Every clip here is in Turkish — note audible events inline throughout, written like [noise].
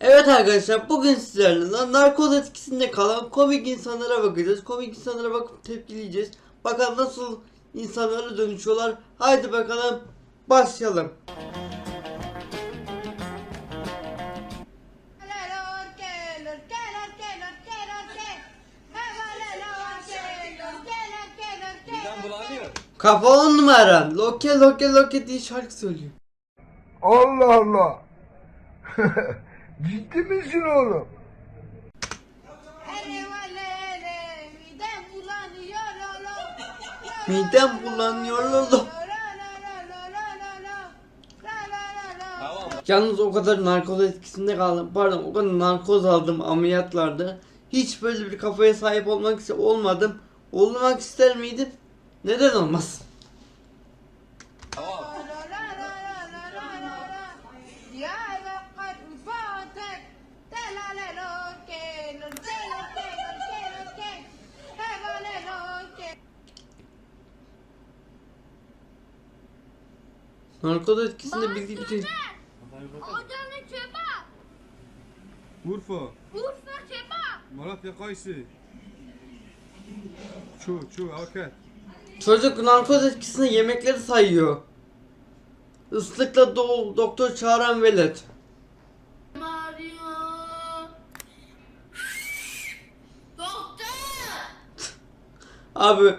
Evet arkadaşlar bugün sizlerle na- narkoz etkisinde kalan komik insanlara bakacağız. Komik insanlara bakıp tepkileyeceğiz. Bakalım nasıl insanlara dönüşüyorlar. Haydi bakalım başlayalım. Kafa on numara. Loke loke loke diye şarkı söylüyor. Allah Allah. [laughs] Ciddi misin oğlum? Midem bulanıyor. Tamam. Yalnız o kadar narkoz etkisinde kaldım. Pardon o kadar narkoz aldım ameliyatlarda. Hiç böyle bir kafaya sahip olmak olmadım. Olmak ister miydim? Neden olmaz? Tamam. La, la, la, la, la, la, la, la. Ya bakar ufatek. Delale lorque, lorque, lorque, lorque, lorque. Me vale lorque. Narkoz etkisinde bildiği bütün... Adana kebap. Urfa, Urfa kebap. Malatya Kayısı. Çu, çu, haket. Çocuk narkoz etkisinde yemekleri sayıyor. Islıkla do- doktor çağıran velet. Mario. Doktor. Abi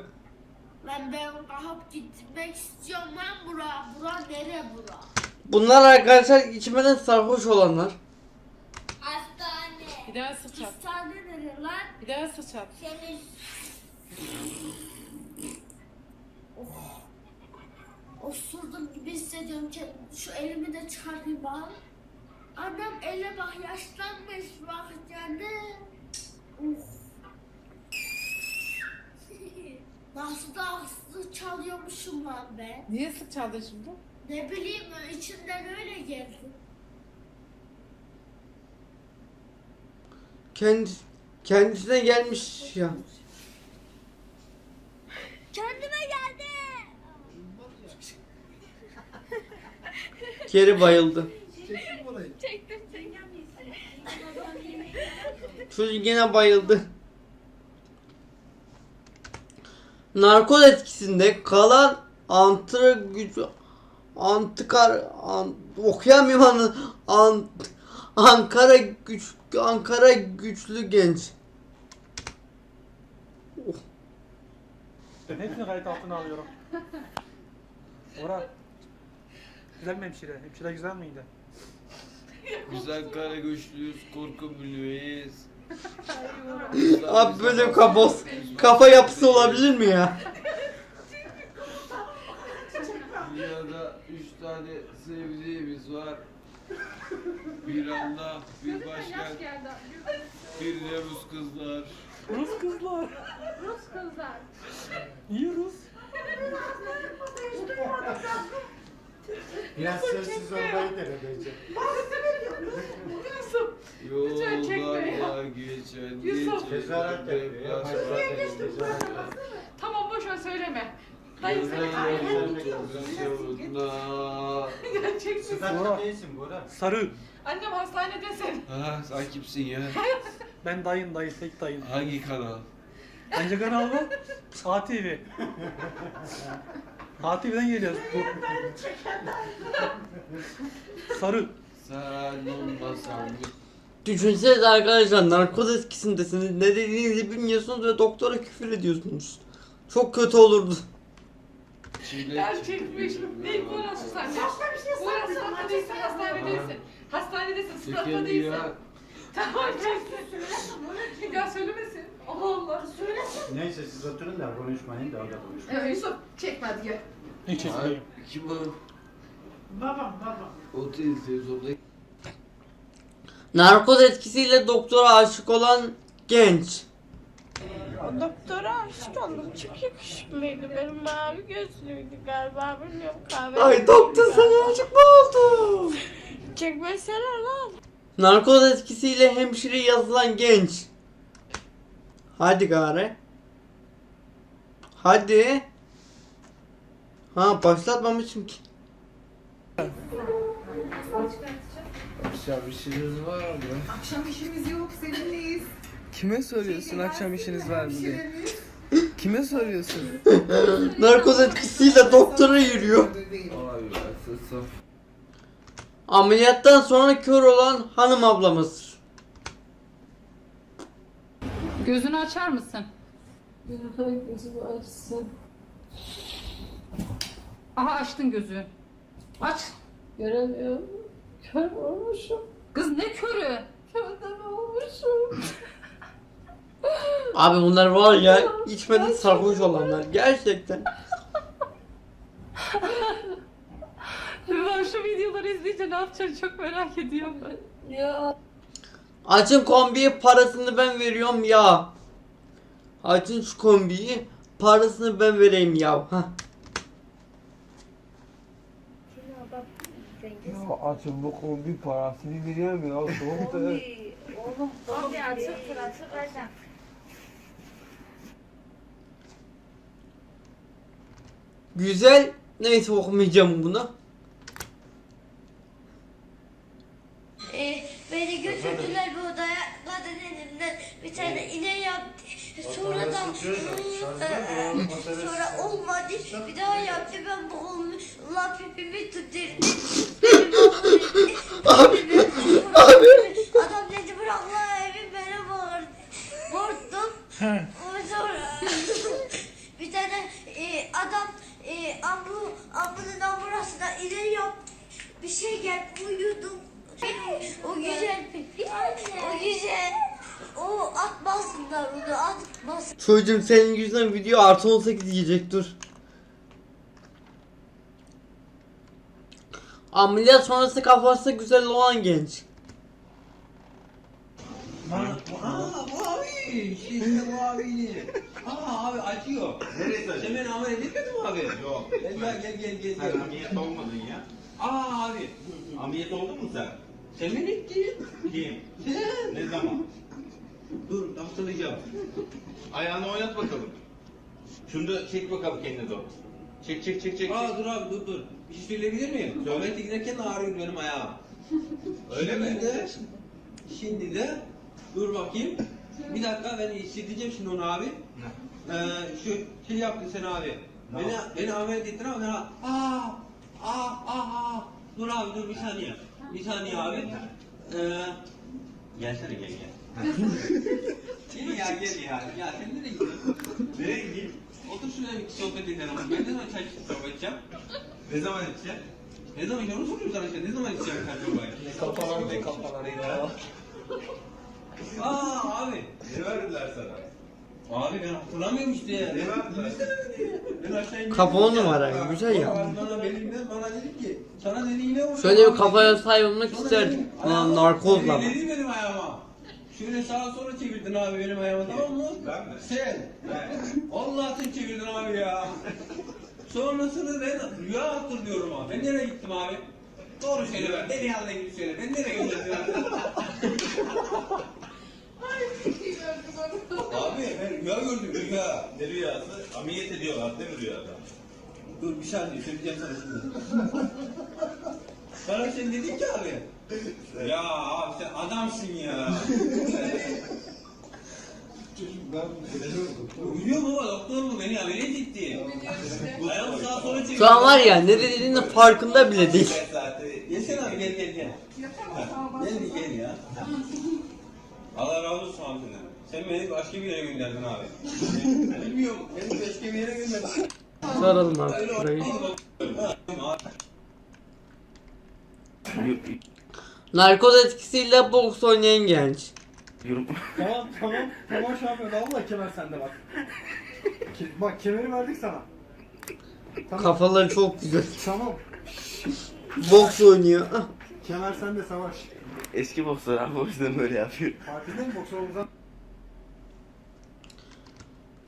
Ben ben kalkıp gitmek istiyorum lan bura. Bura nere bura? bunlar arkadaşlar içmeden sarhoş olanlar. Hastane. Bir daha sıçrat. Hastane nere lan? Bir daha sıçrat. Senin... Oh. Osurdum gibi hissediyorum ki şu elimi de çıkarayım bak. Annem ele bak yaşlanmış bak yani. Uf. Nasıl da hızlı çalıyormuşum lan be. Niye sık çaldın şimdi? Ne bileyim içimden öyle geldi. Kendi kendisine gelmiş ya. Kendime geldi. Geri bayıldı. Çektim çektim. Çocuk yine bayıldı. Narkoz etkisinde kalan antı gücü antikar an, okuyamıyorum an, an, Ankara güç Ankara güçlü genç. Ben hepsini kayıt altına alıyorum. Orhan. Güzel mi hemşire? Hemşire güzel miydi? Güzel kara güçlüyüz, korku bilmeyiz. Abi böyle kafa, kafa yapısı olabilir mi ya? Dünyada üç tane sevdiğimiz var. Bir Allah, bir başkan, bir de Rus kızlar. Rus kızlar. Rus kızlar. İyi Rus. Biraz sessiz olmayı dene Gece Tezahürat yapıyor. Tamam boş ver söyleme. Dayı seni yoluna. Gerçeksin. Sıfatlı değilsin Bora. Sarı. Annem hastanedesin. Ha, sen kimsin ya? [laughs] Ben dayın dayı, tek dayın. Hangi kanal? Hangi kanal bu? ATV. ATV'den geliyoruz. Bu. Sarı. Sen olmasan [laughs] Düşünsenize arkadaşlar narkoz etkisindesiniz. Ne dediğinizi bilmiyorsunuz ve doktora küfür ediyorsunuz. Çok kötü olurdu. Gerçekmiş. Değil bu orası sen. Başka bir şey. Bu orası. Hastanedesin. Hastanedesin. Sıkıntı Çekildi değilsin. Tamam kesin. Ya söylemesin. Allah Allah. Söylesin. Neyse siz oturun da konuşmayın da o da konuşmayın. Evet Yusuf çekme hadi gel. Ne çekeyim? Kim o? Babam babam. O televizyonda Narkoz etkisiyle doktora aşık olan genç. Doktora aşık oldum. Çok yakışıklıydı. Benim mavi gözlüydü galiba. Bilmiyorum kahve. Ay doktor sana aşık mı oldu? [laughs] Çekmesene lan. Narkoz etkisiyle hemşire yazılan genç. Hadi gare. Hadi. Ha başlatmamışım ki. Akşam işiniz var mı? Akşam işimiz yok, seninleyiz. Kime soruyorsun akşam işiniz var mı diye? Kime soruyorsun? [laughs] Narkoz etkisiyle doktora yürüyor. Ay. Ameliyattan sonra kör olan hanım ablamız. Gözünü açar mısın? Gözümü açsın. Aha açtın gözü. Aç. Göremiyorum. Kör olmuşum. Kız ne körü? Körden olmuşum. [laughs] Abi bunlar var ya içmeden sarhoş olanlar gerçekten. Ben şu videoları izleyince ne yapacağını çok merak ediyorum ben. Ya Açın kombiyi parasını ben veriyorum ya. Açın şu kombiyi parasını ben vereyim ya. Hah. Bu kombi parasını veriyorum ya. Soğukta. Abi açıktır açık açık. Güzel. Neyse okumayacağım bunu. Ee, beni götürdüler bir odaya. Kadın elimden bir tane iğne yaptı. Sonradan Ee, sonra olmadı. Bir daha yaptı. Ben boğulmuş. Allah pipimi tutturdu. [laughs] Pipimi Abi. Adam dedi bırak lan evi bana bağırdı. Korktum. Ondan sonra bir tane e, adam e, ambu, ambunun amburasına iğne yaptı. Bir şey geldi uyudum. O güzel o güzel. O atmasınlar onu atmasın. Çocuğum senin yüzünden video artı 18 yiyecek dur. Ameliyat sonrası kafası güzel olan genç. Aa bu abi. İşte bu abi. Aa abi acıyor. Neresi acıyor? Sen beni ameliyat etmedin mi abi? Yok. Gel gel gel gel gel. Sen ameliyat olmadın ya. Aa abi. Ameliyat oldun mu sen? Sen beni ettin. Kim? Sen. Ne zaman? Dur hatırlayacağım. Ayağını oynat bakalım. Şunu da çek bakalım kendine doğru. Çek çek çek çek. Aa dur abi dur dur. Bir şey söyleyebilir miyim? Tuvalete giderken ağrıyor benim ayağım. Öyle mi? De, şimdi de dur bakayım. Bir dakika ben hissedeceğim şimdi onu abi. Ee, şu şey yaptın sen abi. Beni, beni ameliyat ettin ama ben aa aa aa aa. Dur abi dur bir saniye. Bir saniye abi. Ee, gelsene gel gel. Gel ya gel ya. Ya sen nereye gidiyorsun? Nereye gideyim? Şuraya bir sohbet edelim. Ben ne zaman çay sohbet edeceğim? Ne zaman edeceğim? Ne zaman onu soruyorum sana işte. Ne zaman edeceğim? Ne kafalar ne kafalar ya. Aa abi. Ne verdiler sana? Abi ben hatırlamıyorum işte ya. Ne verdiler? Ben aşağı indim. Kafa on numara güzel ya. Bana benimle bana dedi ki sana dedi yine vuracağım. Şöyle bir kafaya sahip olmak isterdim. Lan narkozla. Benim ayağıma? Şöyle sağa sola çevirdin abi benim ayağıma tamam mı? Ben mi? Sen. Allah sen çevirdin abi ya. Sonrasını ben rüya hatırlıyorum abi. Ben nereye gittim abi? Doğru söyle ben. Beni yanına gidip söyle. Ben nereye abi? abi ben rüya gördüm rüya. Ne rüyası? Ameliyat ediyorlar değil mi rüyada? Dur bir saniye söyleyeceğim sana şimdi. Sana sen dedin ki abi. Ya abi sen adamsın ya. Uyuyor baba doktor mu beni ameliyat etti. Ayağımı sağa sola çevirdi. Şu an var ya ne dediğinin farkında bile değil. Gelsene abi gel gel gel. Gel bir gel ya. Allah razı olsun abi senden. Sen beni başka bir yere gönderdin abi. Bilmiyorum. Beni başka bir yere gönderdin. Saralım artık şurayı. Narkoz etkisiyle boks oynayan genç. [laughs] Tamam tamam tamam şampiyon valla kemer sende bak. Ke- bak kemeri verdik sana. Tamam. Kafaları çok güzel. Tamam. Boks oynuyor. Ah. Kemer sende savaş. Eski boksör abi o yüzden böyle yapıyor. Farkında mı boksör olmadan?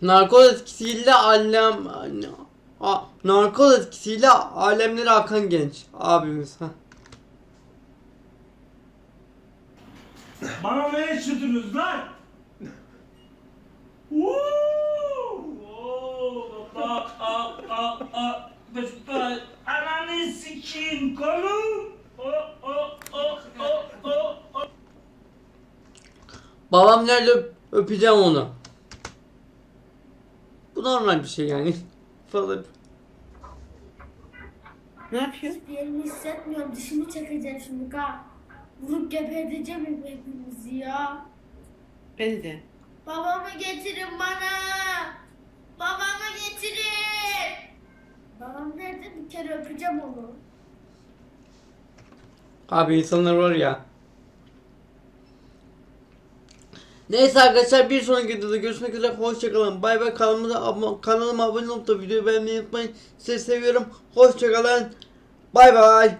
Narkoz etkisiyle alem... A, narkoz etkisiyle alemlere akan genç abimiz. Ha. Bana ne yaşadınız lan? Woo! Oo, baba, a, a, a, Beşiktaş, ananı sikeyim kolu. O, o, o, o, o, Babam nerede öp- öpeceğim onu. Bu normal bir şey yani. [laughs] Falan. Ne yapıyor? Bir yerimi hissetmiyorum. Dişimi çekeceğim şimdi ha. Vurup geberteceğim hepimizi ya. Beni de. Babamı getirin bana. Babamı getirin. Babam nerede? Bir kere öpeceğim onu. Abi insanlar var ya. Neyse arkadaşlar bir sonraki videoda görüşmek üzere hoşçakalın. Bay bay kanalımıza abone, kanalıma abone olup da videoyu beğenmeyi unutmayın. Sizi seviyorum. Hoşçakalın. Bay bay.